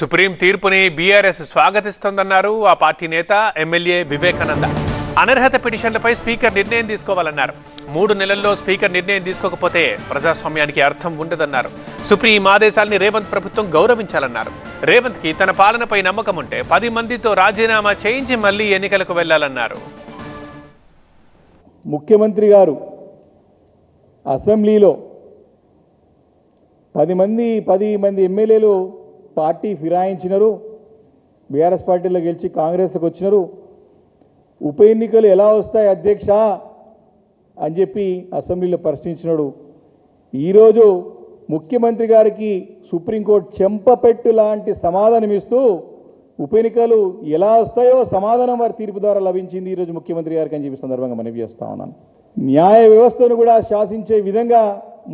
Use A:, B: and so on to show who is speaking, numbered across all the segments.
A: Supreme తీర్పుని BRS స్వాగతిస్తోందన్నారు. ఆ party నేత ఎమ్మెల్యే వివేకానంద. అనర్హత పిటిషన్లపై స్పీకర్ నిర్ణయం తీసుకోవాలన్నారు. మూడు నెలల్లో స్పీకర్ నిర్ణయం తీసుకోకపోతే ప్రజాస్వామ్యానికి అర్థం ఉండదన్నారు. సుప్రీం ఆదేశాల్ని రేవంత్ ప్రభుత్వం గౌరవించాలన్నారు. రేవంత్కి తన పాలనపై నమ్మకం ఉంటే పది మందితో రాజీనామా చేయించి మళ్ళీ ఎన్నికలకు వెళ్ళాలన్నారు
B: ముఖ్యమంత్రి గారు అసెంబ్లీలో పది మంది పది మంది ఎమ్మెల్యేలు పార్టీ ఫిరాయించినారు బీఆర్ఎస్ పార్టీలో గెలిచి కాంగ్రెస్కి వచ్చినారు. ఉప ఎన్నికలు ఎలా వస్తాయి అధ్యక్ష అని చెప్పి అసెంబ్లీలో ప్రశ్నించినాడు. ఈరోజు ముఖ్యమంత్రి గారికి సుప్రీంకోర్టు చెంపపెట్టు లాంటి సమాధానం ఇస్తూ ఉప ఎన్నికలు ఎలా వస్తాయో సమాధానం వారి తీర్పు ద్వారా లభించింది ఈరోజు ముఖ్యమంత్రి గారికి అని చెప్పి సందర్భంగా మనవి చేస్తా ఉన్నాను. న్యాయ వ్యవస్థను కూడా శాసించే విధంగా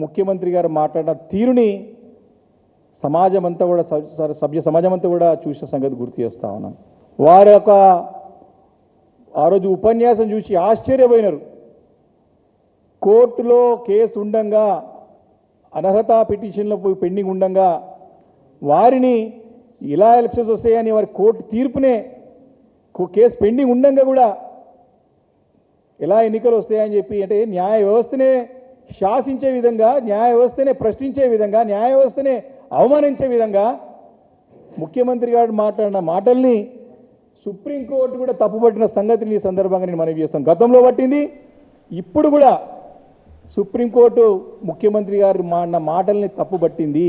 B: ముఖ్యమంత్రి గారు మాట్లాడిన తీరుని సమాజం అంతా కూడా సభ్య సమాజం అంతా కూడా చూసిన సంగతి గుర్తు చేస్తా ఉన్నాం వారి యొక్క ఆ రోజు ఉపన్యాసం చూసి ఆశ్చర్యపోయినారు. కోర్టులో కేసు ఉండంగా అనర్హత పిటిషన్లో పెండింగ్ ఉండంగా వారిని ఇలా ఎలక్షన్స్ వస్తాయని వారి కోర్టు తీర్పునే కేసు పెండింగ్ ఉండంగా కూడా ఎలా ఎన్నికలు వస్తాయని చెప్పి అంటే న్యాయ వ్యవస్థనే శాసించే విధంగా న్యాయ వ్యవస్థనే ప్రశ్నించే విధంగా న్యాయ వ్యవస్థనే అవమానించే విధంగా ముఖ్యమంత్రి గారు మాట్లాడిన మాటల్ని సుప్రీంకోర్టు కూడా తప్పుపట్టిన సంగతిని ఈ సందర్భంగా నేను మనవి చేస్తాను. గతంలో పట్టింది ఇప్పుడు కూడా సుప్రీంకోర్టు ముఖ్యమంత్రి గారు మా మాటల్ని తప్పుపట్టింది.